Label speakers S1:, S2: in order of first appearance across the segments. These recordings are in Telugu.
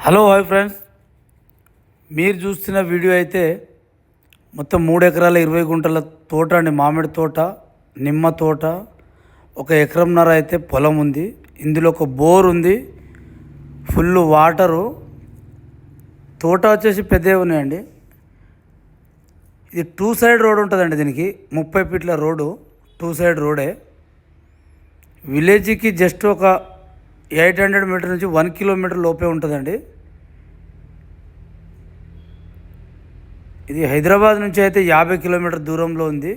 S1: Hello hi friends. మీరు చూస్తున్న వీడియో అయితే మొత్తం మూడు ఎకరాల ఇరవై గుంటల తోట అండి. మామిడి తోట నిమ్మ తోట ఒక ఎకరంన్నర అయితే పొలం ఉంది. ఇందులో ఒక బోర్ ఉంది. Full water. తోట వచ్చేసి పెద్దవి ఉన్నాయండి. ఇది టూ సైడ్ రోడ్ ఉంటుందండి దీనికి. ముప్పై ఫీట్ల రోడ్డు టూ సైడ్ రోడే. విలేజ్కి జస్ట్ ఒక ఎయిట్ హండ్రెడ్ మీటర్ నుంచి వన్ కిలోమీటర్ లోపే ఉంటుందండి. ఇది హైదరాబాద్ నుంచి అయితే యాభై కిలోమీటర్ దూరంలో ఉంది.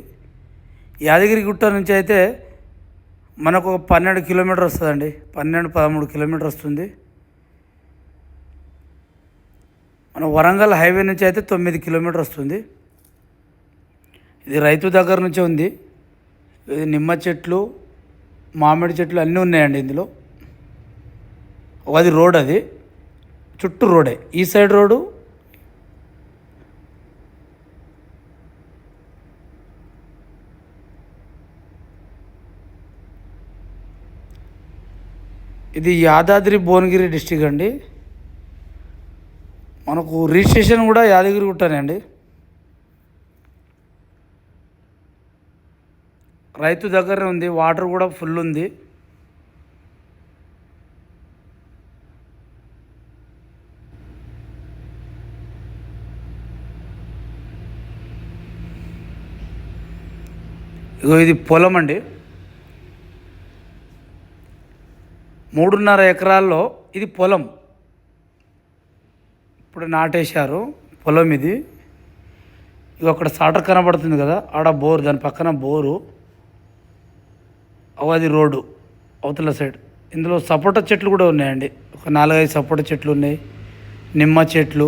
S1: యాదగిరిగుట్ట నుంచి అయితే మనకు ఒక పన్నెండు కిలోమీటర్ వస్తుందండి. పన్నెండు పదమూడు కిలోమీటర్ వస్తుంది. మన వరంగల్ హైవే నుంచి అయితే తొమ్మిది కిలోమీటర్ వస్తుంది. ఇది రైతు దగ్గర నుంచే ఉంది. ఇది నిమ్మ చెట్లు మామిడి చెట్లు అన్నీ ఉన్నాయండి ఇందులో. అది రోడ్ అది. చుట్టూ రోడే. ఈ సైడ్ రోడ్డు. ఇది యాదాద్రి భువనగిరి డిస్టిక్ అండి. మనకు రిజిస్ట్రేషన్ కూడా యాదగిరి గుట్టనే అండి. రైతు దగ్గర ఉంది. వాటర్ కూడా ఫుల్ ఉంది. ఇగో ఇది పొలం అండి. మూడున్నర ఎకరాల్లో ఇది పొలం. ఇప్పుడు నాటేశారు పొలం ఇది. ఇక అక్కడ సాటర్ కనబడుతుంది కదా ఆడ బోర్ దాని పక్కన బోరు. అది రోడ్డు అవతల సైడ్. ఇందులో సపోటా చెట్లు కూడా ఉన్నాయండి. ఒక నాలుగైదు సపోటా చెట్లు ఉన్నాయి నిమ్మ చెట్లు.